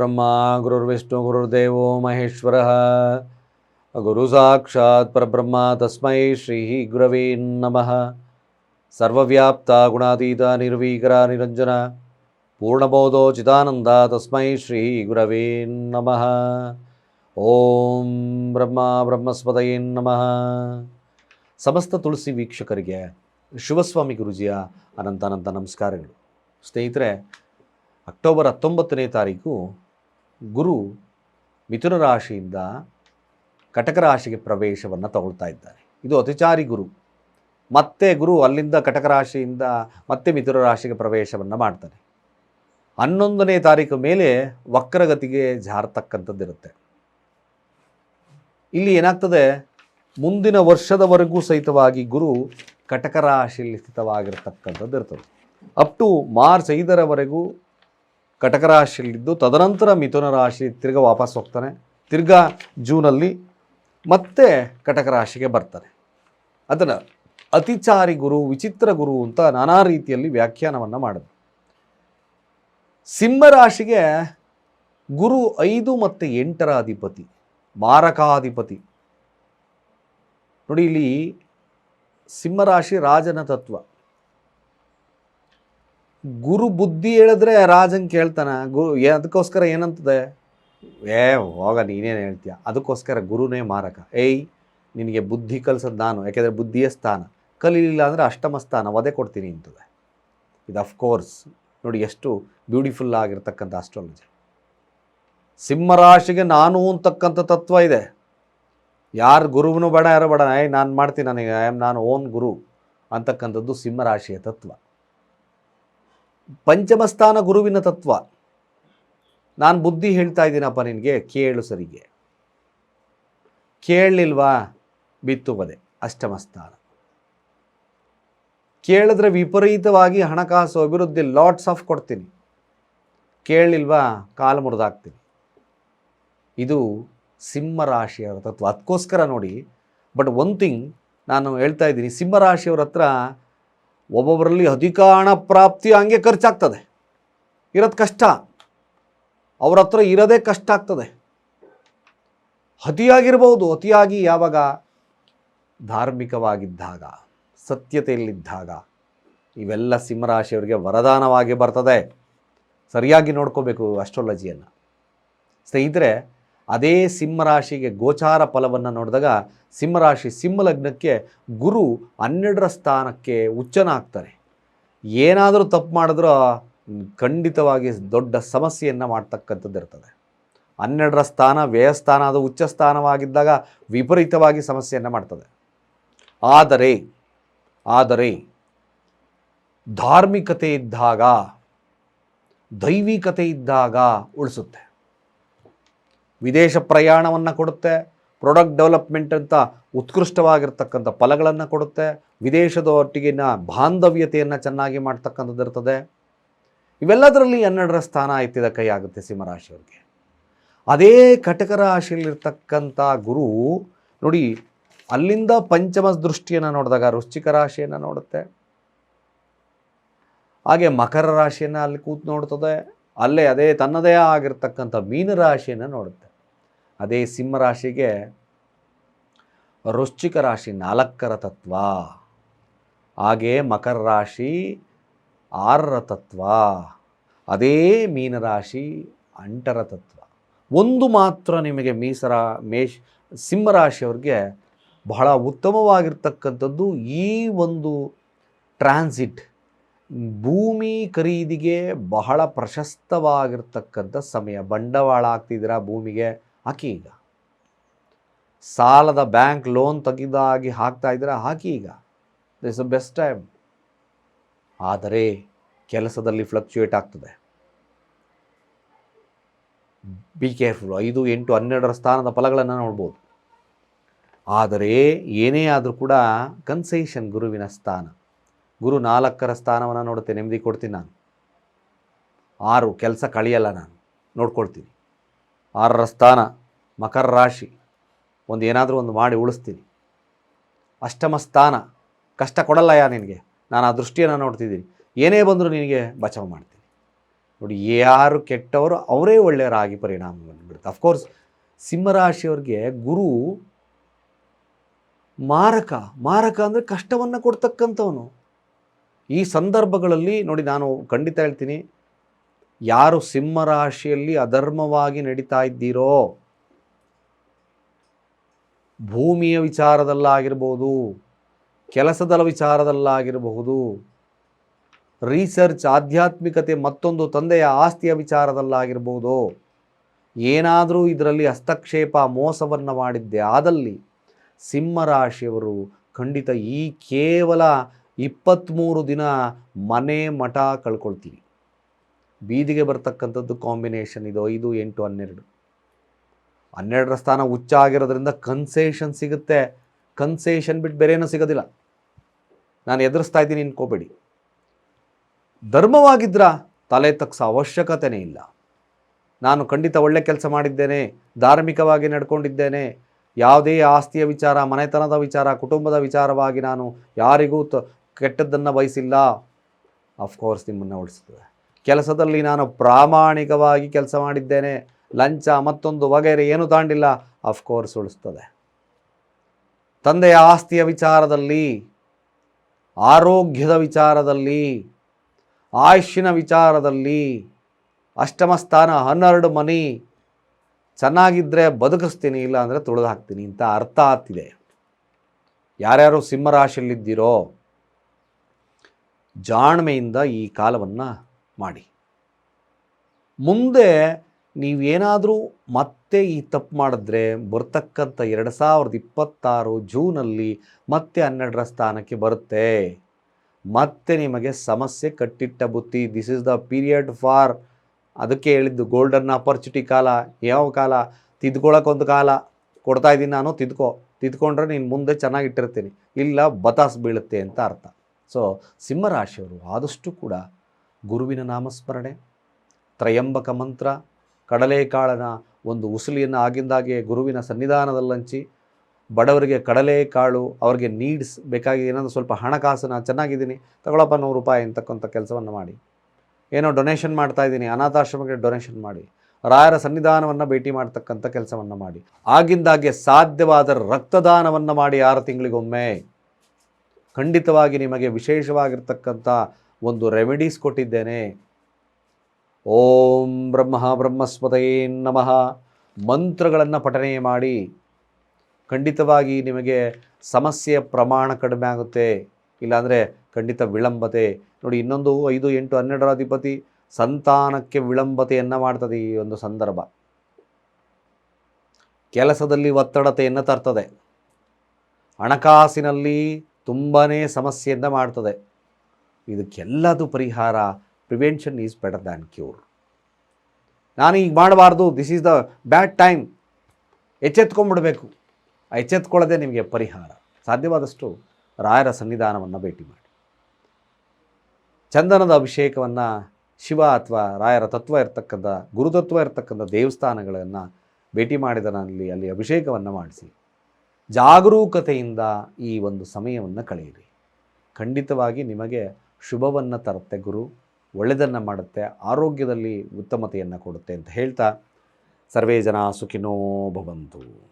ಗುರುರ್ಬ್ರಹ್ಮ ಗುರುರ್ವಿಷ್ಣು ಗುರುರ್ದೇವೋ ಮಹೇಶ್ವರ ಗುರು ಸಾಕ್ಷಾತ್ ಪರಬ್ರಹ್ಮ ತಸ್ಮೈ ಶ್ರೀ ಗುರವೇ ನಮಃ ಸರ್ವವ್ಯಾಪ್ತ ಗುಣಾತೀತ ನಿರ್ವೀಕರ ನಿರಂಜನ ಪೂರ್ಣಬೋಧೋ ಚಿದಾನಂದ ತಸ್ಮೈ ಶ್ರೀ ಗುರವೇ ನಮಃ ಓಂ ಬ್ರಹ್ಮ ಬ್ರಹ್ಮಸ್ಪದಯೇ ನಮಃ ಸಮಸ್ತ ತುಳಸಿ ವೀಕ್ಷಕರಿಗೆ ಶಿವಸ್ವಾಮಿ ಗುರುಜಿಯ ಅನಂತ ಅನಂತ ನಮಸ್ಕಾರಗಳು. ಸ್ನೇಹಿತರೆ, ಅಕ್ಟೋಬರ್ ಹತ್ತೊಂಬತ್ತನೇ ತಾರೀಕು ಗುರು ಮಿಥುನ ರಾಶಿಯಿಂದ ಕಟಕ ರಾಶಿಗೆ ಪ್ರವೇಶವನ್ನು ತಗೊಳ್ತಾ ಇದ್ದಾರೆ. ಇದು ಅತಿಚಾರಿ ಗುರು. ಮತ್ತೆ ಗುರು ಅಲ್ಲಿಂದ ಕಟಕ ರಾಶಿಯಿಂದ ಮತ್ತೆ ಮಿಥುನ ರಾಶಿಗೆ ಪ್ರವೇಶವನ್ನು ಮಾಡ್ತಾನೆ. ಹನ್ನೊಂದನೇ ತಾರೀಕು ಮೇಲೆ ವಕ್ರಗತಿಗೆ ಜಾರತಕ್ಕಂಥದ್ದಿರುತ್ತೆ. ಇಲ್ಲಿ ಏನಾಗ್ತದೆ? ಮುಂದಿನ ವರ್ಷದವರೆಗೂ ಸಹಿತವಾಗಿ ಗುರು ಕಟಕ ರಾಶಿಯಲ್ಲಿ ಸ್ಥಿತವಾಗಿರ್ತಕ್ಕಂಥದ್ದು ಇರ್ತದೆ ಅಪ್ ಟು ಮಾರ್ಚ್ ಐದರವರೆಗೂ ಕಟಕ ರಾಶಿಯಲ್ಲಿದ್ದು ತದನಂತರ ಮಿಥುನ ರಾಶಿ ತಿರ್ಗ ವಾಪಸ್ ಹೋಗ್ತಾನೆ. ತಿರ್ಗಾ ಜೂನಲ್ಲಿ ಮತ್ತೆ ಕಟಕ ರಾಶಿಗೆ ಬರ್ತಾನೆ. ಅದನ್ನು ಅತಿಚಾರಿ ಗುರು, ವಿಚಿತ್ರ ಗುರು ಅಂತ ನಾನಾ ರೀತಿಯಲ್ಲಿ ವ್ಯಾಖ್ಯಾನವನ್ನು ಮಾಡಿದ್ರು ಸಿಂಹರಾಶಿಗೆ ಗುರು ಐದು ಮತ್ತು ಎಂಟರ ಅಧಿಪತಿ, ಮಾರಕಾಧಿಪತಿ. ನೋಡಿ ಇಲ್ಲಿ ಸಿಂಹರಾಶಿ ರಾಜನ ತತ್ವ. ಗುರು ಬುದ್ಧಿ ಹೇಳಿದ್ರೆ ರಾಜಂಗೆ ಕೇಳ್ತಾನೆ. ಗುರು ಅದಕ್ಕೋಸ್ಕರ ಏನಂತದೆ? ಏ, ಹೋಗ, ನೀನೇನು ಹೇಳ್ತೀಯ? ಅದಕ್ಕೋಸ್ಕರ ಗುರುನೇ ಮಾರಕ. ಏಯ್, ನಿನಗೆ ಬುದ್ಧಿ ಕಲಿಸೋದು ನಾನು. ಯಾಕೆಂದರೆ ಬುದ್ಧಿಯ ಸ್ಥಾನ. ಕಲೀಲಿಲ್ಲ ಅಂದರೆ ಅಷ್ಟಮ ಸ್ಥಾನ, ವಧೆ ಕೊಡ್ತೀನಿ ಅಂತದೆ. ಇದು ಅಫ್ಕೋರ್ಸ್ ನೋಡಿ ಎಷ್ಟು ಬ್ಯೂಟಿಫುಲ್ ಆಗಿರ್ತಕ್ಕಂಥ ಆಸ್ಟ್ರಾಲಜಿ ಸಿಂಹರಾಶಿಗೆ ನಾನು ಅಂತಕ್ಕಂಥ ತತ್ವ ಇದೆ. ಯಾರು ಗುರುವನು ಬೇಡ, ಯಾರು ಬೇಡ. ಏಯ್, ನಾನು ಮಾಡ್ತೀನಿ ನನಗೆ. ಐ ಆಮ್ ನಾನು ಓನ್ ಗುರು ಅಂತಕ್ಕಂಥದ್ದು ಸಿಂಹರಾಶಿಯ ತತ್ವ. ಪಂಚಮ ಸ್ಥಾನ ಗುರುವಿನ ತತ್ವ. ನಾನು ಬುದ್ಧಿ ಹೇಳ್ತಾ ಇದ್ದೀನಪ್ಪ ನಿನಗೆ, ಕೇಳು ಸರಿಗೆ. ಕೇಳಲಿಲ್ವಾ? ಬಿತ್ತು ಬದೆ ಅಷ್ಟಮಸ್ಥಾನ. ಕೇಳಿದ್ರೆ ವಿಪರೀತವಾಗಿ ಹಣಕಾಸು ಅಭಿವೃದ್ಧಿ ಲಾಟ್ಸ್ ಆಫ್ ಕೊಡ್ತೀನಿ. ಕೇಳಲಿಲ್ವಾ? ಕಾಲು ಮುರಿದಾಕ್ತೀನಿ ಇದು ಸಿಂಹರಾಶಿಯವರ ತತ್ವ. ಅದಕ್ಕೋಸ್ಕರ ನೋಡಿ ಬಟ್ ಒನ್ ಥಿಂಗ್ ನಾನು ಹೇಳ್ತಾ ಇದ್ದೀನಿ, ಸಿಂಹರಾಶಿಯವ್ರ ಹತ್ರ ಒಬ್ಬೊಬ್ಬರಲ್ಲಿ ಅಧಿಕ ಹಣ ಪ್ರಾಪ್ತಿ ಹಂಗೆ ಖರ್ಚಾಗ್ತದೆ. ಇರೋದು ಕಷ್ಟ. ಅವ್ರ ಹತ್ರ ಇರೋದೇ ಕಷ್ಟ ಆಗ್ತದೆ. ಅತಿಯಾಗಿರ್ಬೋದು ಅತಿಯಾಗಿ ಯಾವಾಗ? ಧಾರ್ಮಿಕವಾಗಿದ್ದಾಗ, ಸತ್ಯತೆಯಲ್ಲಿದ್ದಾಗ ಇವೆಲ್ಲ ಸಿಂಹರಾಶಿಯವರಿಗೆ ವರದಾನವಾಗಿ ಬರ್ತದೆ. ಸರಿಯಾಗಿ ನೋಡ್ಕೋಬೇಕು ಅಸ್ಟ್ರಾಲಜಿಯನ್ನು. ಸ್ನೇಹಿತರೆ ಅದೇ ಸಿಂಹರಾಶಿಗೆ ಗೋಚಾರ ಫಲವನ್ನು ನೋಡಿದಾಗ ಸಿಂಹರಾಶಿ ಸಿಂಹಲಗ್ನಕ್ಕೆ ಗುರು ಹನ್ನೆರಡರ ಸ್ಥಾನಕ್ಕೆ ಉಚ್ಚನ ಆಗ್ತಾರೆ ಏನಾದರೂ ತಪ್ಪು ಮಾಡಿದ್ರೂ ಖಂಡಿತವಾಗಿ ದೊಡ್ಡ ಸಮಸ್ಯೆಯನ್ನು ಮಾಡ್ತಕ್ಕಂಥದ್ದು ಇರ್ತದೆ. ಹನ್ನೆರಡರ ಸ್ಥಾನ ವ್ಯಯಸ್ಥಾನ ಅದು ಉಚ್ಚ ಸ್ಥಾನವಾಗಿದ್ದಾಗ ವಿಪರೀತವಾಗಿ ಸಮಸ್ಯೆಯನ್ನು ಮಾಡ್ತದೆ. ಆದರೆ ಆದರೆ ಧಾರ್ಮಿಕತೆ ಇದ್ದಾಗ, ದೈವಿಕತೆ ಇದ್ದಾಗ ಉಳಿಸುತ್ತೆ. ವಿದೇಶ ಪ್ರಯಾಣವನ್ನು ಕೊಡುತ್ತೆ ಪ್ರಾಡಕ್ಟ್ ಡೆವಲಪ್ಮೆಂಟ್ ಅಂತ ಉತ್ಕೃಷ್ಟವಾಗಿರ್ತಕ್ಕಂಥ ಫಲಗಳನ್ನು ಕೊಡುತ್ತೆ ವಿದೇಶದ ಒಟ್ಟಿಗಿನ ಬಾಂಧವ್ಯತೆಯನ್ನು ಚೆನ್ನಾಗಿ ಮಾಡ್ತಕ್ಕಂಥದ್ದು ಇರ್ತದೆ. ಇವೆಲ್ಲದರಲ್ಲಿ ಹನ್ನೆರಡರ ಸ್ಥಾನ ಎತ್ತಿದ ಕೈ ಆಗುತ್ತೆ ಸಿಂಹರಾಶಿಯವರಿಗೆ. ಅದೇ ಕಟಕ ರಾಶಿಯಲ್ಲಿರ್ತಕ್ಕಂಥ ಗುರು, ನೋಡಿ, ಅಲ್ಲಿಂದ ಪಂಚಮ ದೃಷ್ಟಿಯನ್ನು ನೋಡಿದಾಗ ವೃಶ್ಚಿಕ ರಾಶಿಯನ್ನು ನೋಡುತ್ತೆ. ಹಾಗೆ ಮಕರ ರಾಶಿಯನ್ನು ಅಲ್ಲಿ ಕೂತು ನೋಡ್ತದೆ. ಅಲ್ಲೇ ಅದೇ ತನ್ನದೇ ಆಗಿರ್ತಕ್ಕಂಥ ಮೀನರಾಶಿಯನ್ನು ನೋಡುತ್ತೆ. ಅದೇ ಸಿಂಹರಾಶಿಗೆ ವೃಶ್ಚಿಕ ರಾಶಿ ನಾಲ್ಕರ ತತ್ವ. ಹಾಗೇ ಮಕರ ರಾಶಿ ಆರರ ತತ್ವ. ಅದೇ ಮೀನರಾಶಿ ಅಂಟರ ತತ್ವ. ಒಂದು ಮಾತ್ರ ನಿಮಗೆ ಮೀಸರ, ಮೇಷ್ ಸಿಂಹರಾಶಿಯವ್ರಿಗೆ ಬಹಳ ಉತ್ತಮವಾಗಿರ್ತಕ್ಕಂಥದ್ದು ಈ ಒಂದು ಟ್ರಾನ್ಸಿಟ್. ಭೂಮಿ ಖರೀದಿಗೆ ಬಹಳ ಪ್ರಶಸ್ತವಾಗಿರ್ತಕ್ಕಂಥ ಸಮಯ. ಬಂಡವಾಳ ಹಾಕ್ತಿದ್ದೀರಾ ಭೂಮಿಗೆ? ಹಾಕಿ ಈಗ. ಸಾಲದ ಬ್ಯಾಂಕ್ ಲೋನ್ ತೆಗೆದಾಗಿ ಹಾಕ್ತಾ ಇದ್ದೀರಾ ಹಾಕಿ ಈಗ. ದಿಸ್ ಬೆಸ್ಟ್ ಟೈಮ್ ಆದರೆ ಕೆಲಸದಲ್ಲಿ ಫ್ಲಕ್ಚುಯೇಟ್ ಆಗ್ತದೆ. ಬಿ ಕೇರ್ಫುಲ್ ಐದು, ಎಂಟು, ಹನ್ನೆರಡರ ಸ್ಥಾನದ ಫಲಗಳನ್ನು ನೋಡ್ಬೋದು. ಆದರೆ ಏನೇ ಆದರೂ ಕೂಡ ಕನ್ಸೇಷನ್ ಗುರುವಿನ ಸ್ಥಾನ. ಗುರು ನಾಲ್ಕರ ಸ್ಥಾನವನ್ನು ನೋಡುತ್ತೆ ನೆಮ್ಮದಿ ಕೊಡ್ತೀನಿ ನಾನು. ಆರು, ಕೆಲಸ ಕಳಿಯಲ್ಲ ನಾನು. ನೋಡ್ಕೊಳ್ತೀನಿ. ಆರರ ಸ್ಥಾನ, ಮಕರ ರಾಶಿ, ಒಂದು ಏನಾದರೂ ಒಂದು ಮಾಡಿ ಉಳಿಸ್ತೀನಿ. ಅಷ್ಟಮ ಸ್ಥಾನ, ಕಷ್ಟ ಕೊಡಲ್ಲ ಯಾ ನಿನಗೆ? ನಾನು ಆ ದೃಷ್ಟಿಯನ್ನು ನೋಡ್ತಿದ್ದೀನಿ. ಏನೇ ಬಂದರೂ ನಿನಗೆ ಬಚಾವ್ ಮಾಡ್ತೀನಿ. ನೋಡಿ, ಯಾರು ಕೆಟ್ಟವರು ಅವರೇ ಒಳ್ಳೆಯರಾಗಿ ಪರಿಣಾಮ ಬಂದುಬಿಡುತ್ತೆ ಅಫ್ಕೋರ್ಸ್ ಸಿಂಹರಾಶಿಯವ್ರಿಗೆ ಗುರು ಮಾರಕ ಮಾರಕ ಅಂದರೆ ಕಷ್ಟವನ್ನು ಕೊಡ್ತಕ್ಕಂಥವನು. ಈ ಸಂದರ್ಭಗಳಲ್ಲಿ ನೋಡಿ, ನಾನು ಖಂಡಿತ ಹೇಳ್ತೀನಿ ಯಾರು ಸಿಂಹರಾಶಿಯಲ್ಲಿ ಅಧರ್ಮವಾಗಿ ನಡೀತಾ ಇದ್ದೀರೋ, ಭೂಮಿಯ ವಿಚಾರದಲ್ಲಾಗಿರ್ಬೋದು ಕೆಲಸದ ವಿಚಾರದಲ್ಲಾಗಿರಬಹುದು ರಿಸರ್ಚ್ ಆಧ್ಯಾತ್ಮಿಕತೆ ಮತ್ತೊಂದು ತಂದೆಯ ಆಸ್ತಿಯ ವಿಚಾರದಲ್ಲಾಗಿರ್ಬೋದು, ಏನಾದರೂ ಇದರಲ್ಲಿ ಹಸ್ತಕ್ಷೇಪ, ಮೋಸವನ್ನು ಮಾಡಿದ್ದೆ, ಆದಲ್ಲಿ ಸಿಂಹರಾಶಿಯವರು ಖಂಡಿತ ಈ ಕೇವಲ ಇಪ್ಪತ್ತ್ಮೂರು ದಿನ ಮನೆ ಮಠ ಕಳ್ಕೊಳ್ತೀವಿ. ಬೀದಿಗೆ ಬರ್ತಕ್ಕಂಥದ್ದು ಕಾಂಬಿನೇಷನ್ ಇದು ಐದು, ಎಂಟು, ಹನ್ನೆರಡು. ಹನ್ನೆರಡರ ಸ್ಥಾನ ಉಚ್ಚ ಆಗಿರೋದ್ರಿಂದ ಕನ್ಸೇಷನ್ ಸಿಗುತ್ತೆ. ಕನ್ಸೇಷನ್ ಬಿಟ್ಟು ಬೇರೇನೂ ಸಿಗೋದಿಲ್ಲ. ನಾನು ಎದುರಿಸ್ತಾ ಇದ್ದೀನಿ, ಅನ್ಕೋಬೇಡಿ. ಧರ್ಮವಾಗಿದ್ರ ತಲೆ ತಗ್ಸೋ ಅವಶ್ಯಕತೆನೇ ಇಲ್ಲ. ನಾನು ಖಂಡಿತ ಒಳ್ಳೆ ಕೆಲಸ ಮಾಡಿದ್ದೇನೆ, ಧಾರ್ಮಿಕವಾಗಿ ನಡ್ಕೊಂಡಿದ್ದೇನೆ. ಯಾವುದೇ ಆಸ್ತಿಯ ವಿಚಾರ, ಮನೆತನದ ವಿಚಾರ, ಕುಟುಂಬದ ವಿಚಾರವಾಗಿ ನಾನು ಯಾರಿಗೂ ತ, ಕೆಟ್ಟದ್ದನ್ನು ಬಯಸಿಲ್ಲ. ಅಫ್ಕೋರ್ಸ್ ನಿಮ್ಮನ್ನು ಉಳಿಸ್ತದೆ ಕೆಲಸದಲ್ಲಿ ನಾನು ಪ್ರಾಮಾಣಿಕವಾಗಿ ಕೆಲಸ ಮಾಡಿದ್ದೇನೆ. ಲಂಚ ಮತ್ತೊಂದು ವಗೈರೆ ಏನು ತಾಂಡಿಲ್ಲ. ಅಫ್ಕೋರ್ಸ್ ಉಳಿಸ್ತದೆ. ತಂದೆಯ ಆಸ್ತಿಯ ವಿಚಾರದಲ್ಲಿ, ಆರೋಗ್ಯದ ವಿಚಾರದಲ್ಲಿ, ಆಯುಷ್ಯನ ವಿಚಾರದಲ್ಲಿ ಅಷ್ಟಮ ಸ್ಥಾನ ಹನ್ನೆರಡು ಮನಿ ಚೆನ್ನಾಗಿದ್ದರೆ ಬದುಕಿಸ್ತೀನಿ, ಇಲ್ಲ ಅಂದರೆ ತುಳಿದು ಹಾಕ್ತೀನಿ ಅಂತ ಅರ್ಥ ಆಗ್ತಿದೆ. ಯಾರ್ಯಾರು ಸಿಂಹರಾಶಿಯಲ್ಲಿದ್ದೀರೋ ಜಾಣ್ಮೆಯಿಂದ ಈ ಕಾಲವನ್ನು ಮಾಡಿ. ಮುಂದೆ ನೀವೇನಾದರೂ ಮತ್ತೆ ಈ ತಪ್ಪು ಮಾಡಿದ್ರೆ ಬರ್ತಕ್ಕಂಥ ಎರಡು ಸಾವಿರದ ಇಪ್ಪತ್ತಾರು ಜೂನಲ್ಲಿ ಮತ್ತೆ ಹನ್ನೆರಡರ ಸ್ಥಾನಕ್ಕೆ ಬರುತ್ತೆ. ಮತ್ತೆ ನಿಮಗೆ ಸಮಸ್ಯೆ ಕಟ್ಟಿಟ್ಟ ಬುತ್ತಿ this is the period for ಅದಕ್ಕೆ ಹೇಳಿದ್ದು ಗೋಲ್ಡನ್ ಅಪರ್ಚುನಿಟಿ ಕಾಲ, ಯಾವ ಕಾಲ ತಿದ್ಕೊಳ್ಳೋಕ್ಕೊಂದು ಕಾಲ, ಕೊಡ್ತಾ ಇದ್ದೀನಿ ನಾನು, ತಿದ್ಕೊ, ತಿದ್ಕೊಂಡ್ರೆ ನೀನು ಮುಂದೆ ಚೆನ್ನಾಗಿಟ್ಟಿರ್ತೀನಿ. ಇಲ್ಲ, ಬತಾಸ್ ಬೀಳುತ್ತೆ ಅಂತ ಅರ್ಥ. ಸೊ ಸಿಂಹರಾಶಿಯವರು ಆದಷ್ಟು ಕೂಡ ಗುರುವಿನ ನಾಮಸ್ಮರಣೆ, ತ್ರಯಂಬಕ ಮಂತ್ರ, ಕಡಲೆಕಾಳನ ಒಂದು ಉಸುಲಿಯನ್ನು ಆಗಿಂದಾಗೆ ಗುರುವಿನ ಸನ್ನಿಧಾನದಲ್ಲಂಚಿ ಬಡವರಿಗೆ ಕಡಲೆಕಾಳು ಅವ್ರಿಗೆ ನೀಡ್ಸ್ ಬೇಕಾಗಿ ಏನಾದರೂ ಸ್ವಲ್ಪ ಹಣಕಾಸು ನಾನು ಚೆನ್ನಾಗಿದ್ದೀನಿ, ತಗೊಳಪ್ಪ ನೂರು ರೂಪಾಯಿ ಅಂತಕ್ಕಂಥ ಕೆಲಸವನ್ನು ಮಾಡಿ. ಏನೋ ಡೊನೇಷನ್ ಮಾಡ್ತಾ ಇದ್ದೀನಿ, ಅನಾಥಾಶ್ರಮಕ್ಕೆ ಡೊನೇಷನ್ ಮಾಡಿ. ರಾಯರ ಸನ್ನಿಧಾನವನ್ನು ಭೇಟಿ ಮಾಡ್ತಕ್ಕಂಥ ಕೆಲಸವನ್ನು ಮಾಡಿ. ಆಗಿಂದಾಗೆ ಸಾಧ್ಯವಾದ ರಕ್ತದಾನವನ್ನು ಮಾಡಿ ಆರು ತಿಂಗಳಿಗೊಮ್ಮೆ. ಖಂಡಿತವಾಗಿ ನಿಮಗೆ ವಿಶೇಷವಾಗಿರ್ತಕ್ಕಂಥ ಒಂದು ರೆಮಿಡೀಸ್ ಕೊಟ್ಟಿದ್ದೇನೆ. ಓಂ ಬ್ರಹ್ಮ ಬ್ರಹ್ಮಸ್ಪತಯೇ ನಮಃ. ಮಂತ್ರಗಳನ್ನು ಪಠನೆ ಮಾಡಿ. ಖಂಡಿತವಾಗಿ ನಿಮಗೆ ಸಮಸ್ಯೆಯ ಪ್ರಮಾಣ ಕಡಿಮೆ ಆಗುತ್ತೆ. ಇಲ್ಲಾಂದರೆ ಖಂಡಿತ ವಿಳಂಬತೆ. ನೋಡಿ, ಇನ್ನೊಂದು ಐದು, ಎಂಟು ಹನ್ನೆರಡರ ಅಧಿಪತಿ ಸಂತಾನಕ್ಕೆ ವಿಳಂಬತೆಯನ್ನು ಮಾಡ್ತದೆ ಈ ಒಂದು ಸಂದರ್ಭ. ಕೆಲಸದಲ್ಲಿ ಒತ್ತಡತೆಯನ್ನು ತರ್ತದೆ. ಹಣಕಾಸಿನಲ್ಲಿ ತುಂಬಾ ಸಮಸ್ಯೆಯಿಂದ ಮಾಡ್ತದೆ. ಇದಕ್ಕೆಲ್ಲದು ಪರಿಹಾರ prevention is better than cure ನಾನು ಈಗ ಮಾಡಬಾರ್ದು this is the bad time ಎಚ್ಚೆತ್ಕೊಂಡ್ಬಿಡಬೇಕು. ಆ ಎಚ್ಚೆತ್ಕೊಳ್ಳೋದೇ ನಿಮಗೆ ಪರಿಹಾರ. ಸಾಧ್ಯವಾದಷ್ಟು ರಾಯರ ಸನ್ನಿಧಾನವನ್ನು ಭೇಟಿ ಮಾಡಿ. ಚಂದನದ ಅಭಿಷೇಕವನ್ನು ಶಿವ ಅಥವಾ ರಾಯರ ತತ್ವ ಇರತಕ್ಕಂಥ, ಗುರುತತ್ವ ಇರತಕ್ಕಂಥ ದೇವಸ್ಥಾನಗಳನ್ನು ಭೇಟಿ ಮಾಡಿದ ಮಾಡಿದನಲ್ಲಿ ಅಲ್ಲಿ ಅಭಿಷೇಕವನ್ನು ಮಾಡಿಸಿ. ಜಾಗರೂಕತೆಯಿಂದ ಈ ಒಂದು ಸಮಯವನ್ನು ಕಳೆಯಿರಿ. ಖಂಡಿತವಾಗಿ ನಿಮಗೆ ಶುಭವನ್ನು ತರುತ್ತೆ ಗುರು ಒಳ್ಳೆಯದನ್ನು ಮಾಡುತ್ತೆ ಆರೋಗ್ಯದಲ್ಲಿ ಉತ್ತಮತೆಯನ್ನು ಕೊಡುತ್ತೆ ಅಂತ ಹೇಳ್ತಾ ಸರ್ವೇ ಜನ ಸುಖಿನೋ ಭವಂತು.